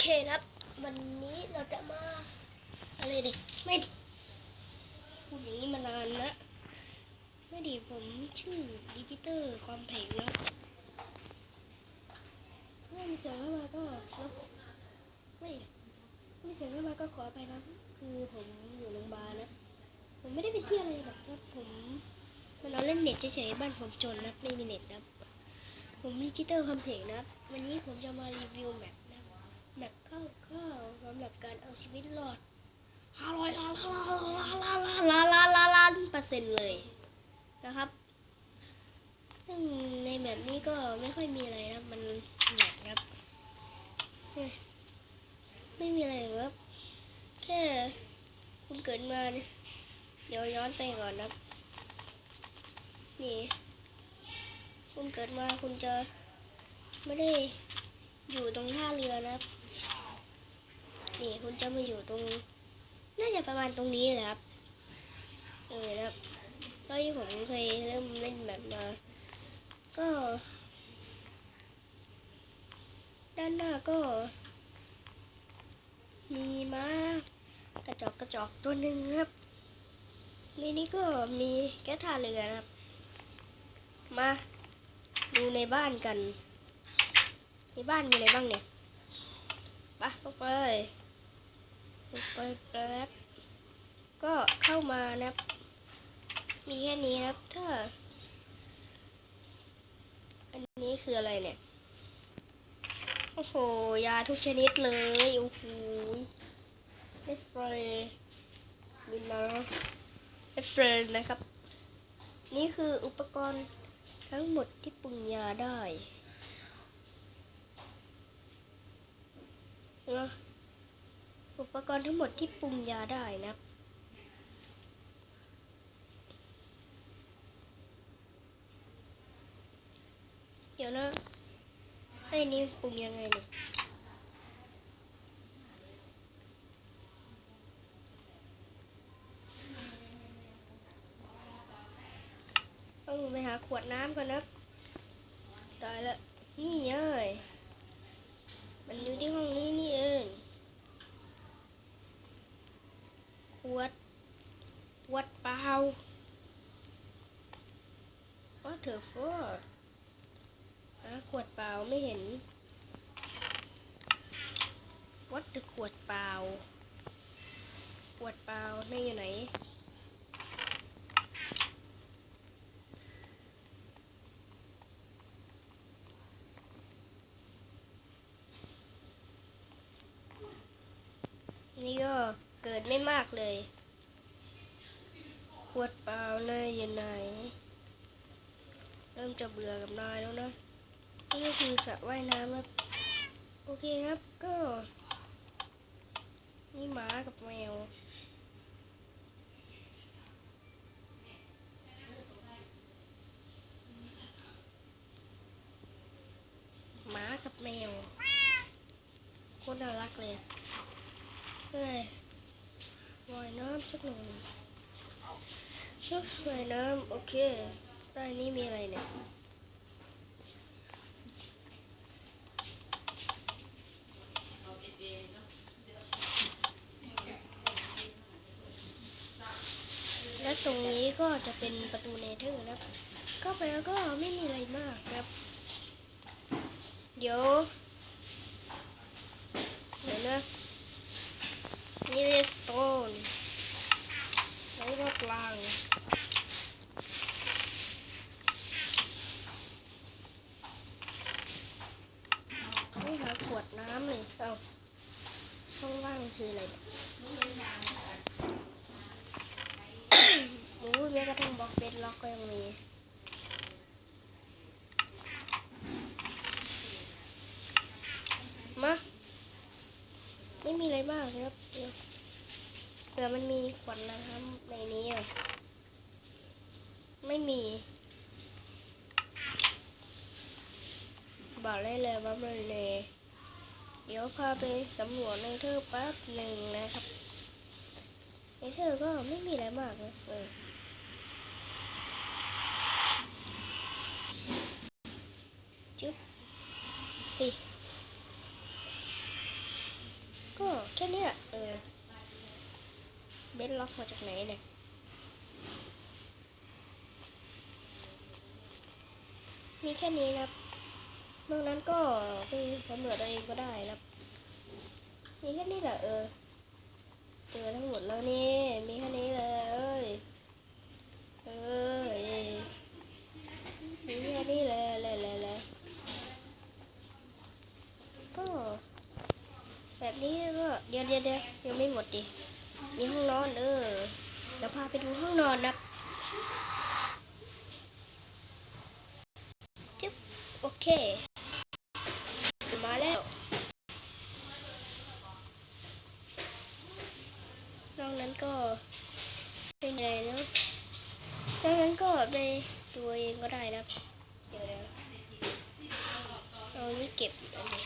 เคครับ วันนี้เราจะมาอะไรดิไม่พูดอย่างนี้มานานนะไม่ดีผมชื่อดิจิเตอร์ความเพลงนะเมื่อมีเสียงเข้ามาก็ลบไม่มีเสียงเข้ามาก็ขอไปนะคือผมอยู่โรงพยาบาลนะผมไม่ได้ไปเที่ยวอะไรหรอกครับผมมานอนเล่นเน็ตเฉยๆบ้านผมจนนะไม่มีเน็ตนะผมดิจิเตอร์คอมเพล็กซ์นะวันนี้ผมจะมารีวิวแมป นะครับแมปคร่าวๆสำหรับการเอาชีวิตรอด500ล้านล้านล้านล้านล้านล้านล้านเปอร์เซ็นต์เลยนะครับซึ่งในแมปนี้ก็ไม่ค่อยมีอะไรนะ มันแหลกครับ ไม่มีอะไรหรอกครับ แค่คุณเกิดมา เดี๋ยวย้อนไปก่อนนะนี่ คุณเกิดมาคุณจะไม่ได้อยู่ตรงท่าเรือนะครับ จะมาอยู่ตรง น่าจะประมาณตรงนี้แหละครับ เออครับตอนที่ผมเคยเริ่มเล่นแบบมา ก็ ด้านหน้าก็ มีม้ากระจอกกระจอกตัวหนึ่งครับในนี้ก็มีแก๊สท่าเรือนะครับ มาดูในบ้านกัน ในบ้านมีอะไรบ้างเนี่ย ไปเข้าไป เข้าไปแป๊บก็เข้ามานะครับ มีแค่นี้นะครับ ถ้า อันนี้คืออะไรเนี่ย โอ้โห ยาทุกชนิดเลย โอ้โหเอฟเฟรวินนะเอฟเฟรนะครับ นี่คืออุปกรณ์ทั้งหมดที่ปรุงยาได้นะ อุปกรณ์ทั้งหมดที่ปรุงยาได้นะเดี๋ยวนะไอ้นี่ปรุงยังไงเนี่ยต้องไปหาขวดน้ำก่อนนะตายละนี่เอ้ยมันอยู่ที่ห้องนี้นี่เองข วดขวดเปล่า What the fuck หาขวดเปล่าไม่เห็นวัดขวดเปล่า ขวดเปล่านี่อยู่ไหนก็ เกิดไม่มากเลยขวดเปล่าเลยอยู่ไหน เริ่มจะเบื่อกับนายแล้วนะ นี่ก็คือสระว่ายน้ำครับ โอเคครับก็ นี่หมากับแมวหมากับแมวโคตรน่ารักเลย เฮ้ย ว่ายน้ำสักหน่อยชุดว่ายน้ำโอเคใต้นี้มีอะไรเนี่ยและตรงนี้ก็จะเป็นประตูเนเธอร์นะครับเข้าไปแล้วก็ไม่มีอะไรมากครับ เดี๋ยวเดี๋ยวนะ นี่เรสโตนแล้วก็กลางไม่หาขวดน้ำเลยเอาช่องว่างคืออะไรเนี่ยโอ้ยแม้กระทั่งบล็อกเบดล็อกก็ยังมี มา ไม่มีอะไรมากนะครับเดี๋ยวเผื่อมันมีขวดน้ำในนี้อไม่มี บอกได้เลยว่ามันเลยเดี๋ยวพาไปสำรวจในเธอแป๊บหนึ่งนะครับในเธอก็ไม่มีอะไรมากนะเออจุ๊บติ เนี่ย เออ เบน ล็อกมาจากไหนเนี่ยมีแค่นี้นะครับนอกนั้นก็ไปสำรวจตัวเองก็ได้นะครับ มีแค่นี้แหละเออ เจอทั้งหมดแล้วนี่ มีแค่นี้เลยเออเอ้ยมีแค่นี้เลยเลยเลยเลยก็แบบนี้ก็เดี๋ยวเดี๋ยวเดี๋ยวยังไม่หมดดิ มีห้องนอนเออเดี๋ยวพาไปดูห้องนอนนะจึ๊บโอเค มาแล้วนอกนั้นก็เป็นไงเนาะนอกนั้นก็ไปดูเองก็ได้นะเดี๋ยวเดี๋ยวเอาอันนี้เก็บอันนี้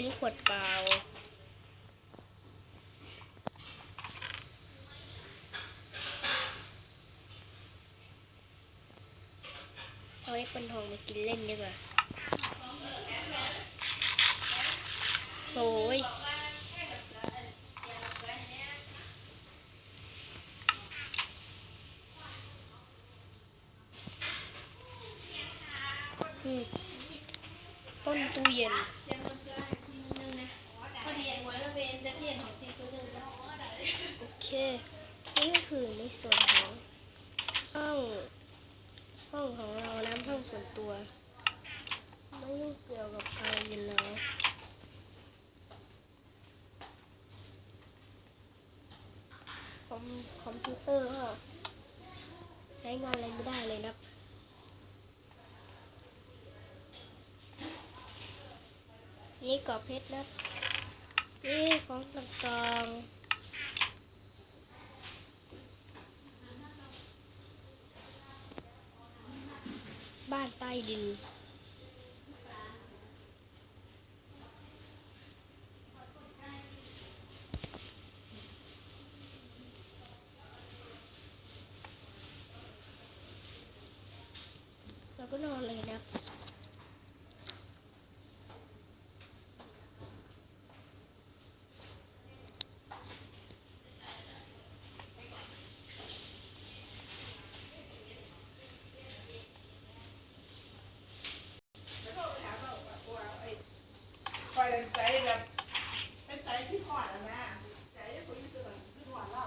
นี่มันไม่เห็นขวดเปล่าเอาไอ้คนทองมากินเล่นดีกว่าโอ้ยอืมต้นตู้เย็น โอเค นี่ก็คือใน ส่วนของห้องห้องของเรานะห้องส่วนตัว ไม่ยุ่งเกี่ยวกับใครอยู่แล้วคอมคอมพิวเตอร์ก็ใช้งานอะไรไม่ได้เลยนะนี่กรอบเพชรนะนี่ของต่างๆ บ้านใต้ดิน เราก็นอนเลยนะ ไปใจแบบเป็นใจที่หอดนนะที่คนที่สุดคือหอดเรา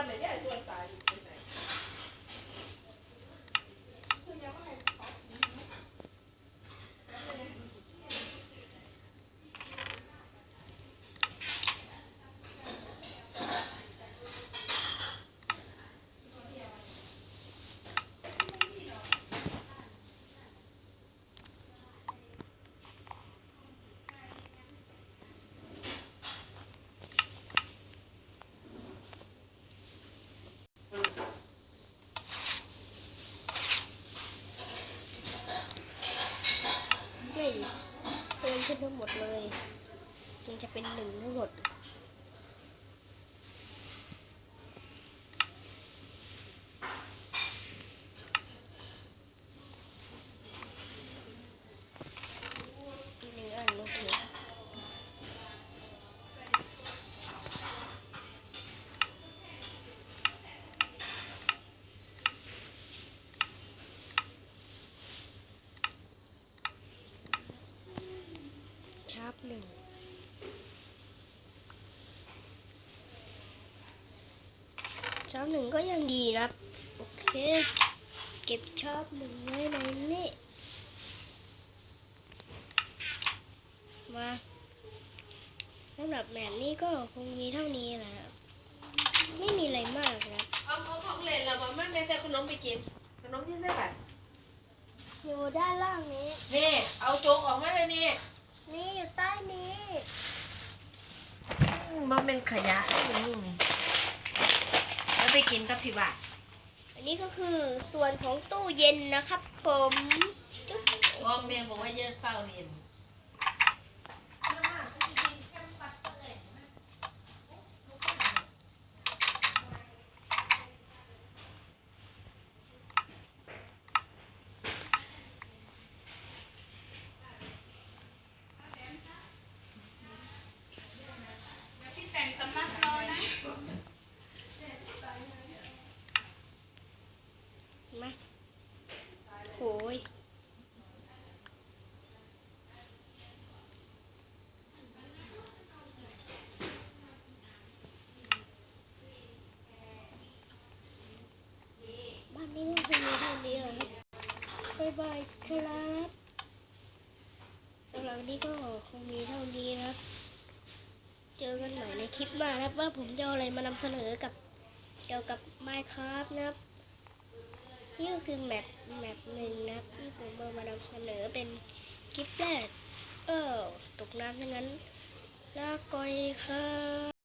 ย่ายส่วนเลยย่ายส่วนตายอยู่ไปไหนซึ่งยังไม่ให้เขากินนะแล้วเป็นยังไง ไม่เพิ่ม ขึ้นทั้งหมดเลยจึงจะเป็นหนึ่งทั้งหมด อีกหนึ่งอันโอเคชาร์ปหนึ่ง ชาร์ปหนึ่งก็ยังดีนะโอเค เก็บชาร์ปหนึ่งไว้ในนี้มาสำหรับแบบนี้ก็คงมีเท่านี้แหละครับไม่มีอะไรมากนะเอาเอาของเล่นเราบอกมันได้แต่ขนมไปกินขนมที่ใส่บัตรอยู่ด้านล่างนี้ นี่เอาโจกออกมาเลยนี่ นี่อยู่ใต้นี้มันเป็นขยะนี่ ไปกินกับที่บ้านอันนี้ก็คือส่วนของตู้เย็นนะครับ ผมจุ๊บ พ่อแม่บอกว่าเยอะเฝ้าเรียน พี่แต่งสำนักรอนะ เห็นไหมโอ้ยบ้านนี้ก็จะมีเท่านี้แหละครับบ๊ายบาย ครับสำหรับวันนี้ก็คงมีเท่านี้นะครับ เจอกันใหม่ในคลิปหน้านะครับว่าผมจะเอาอะไรมานำเสนอกับเกี่ยวกับ Minecraft นะครับนี่ก็คือแมปแมปหนึ่งนะครับที่ผมเอามานำเสนอเป็นคลิปแรกเออตกน้ำทั้งนั้นลาก่อยครับ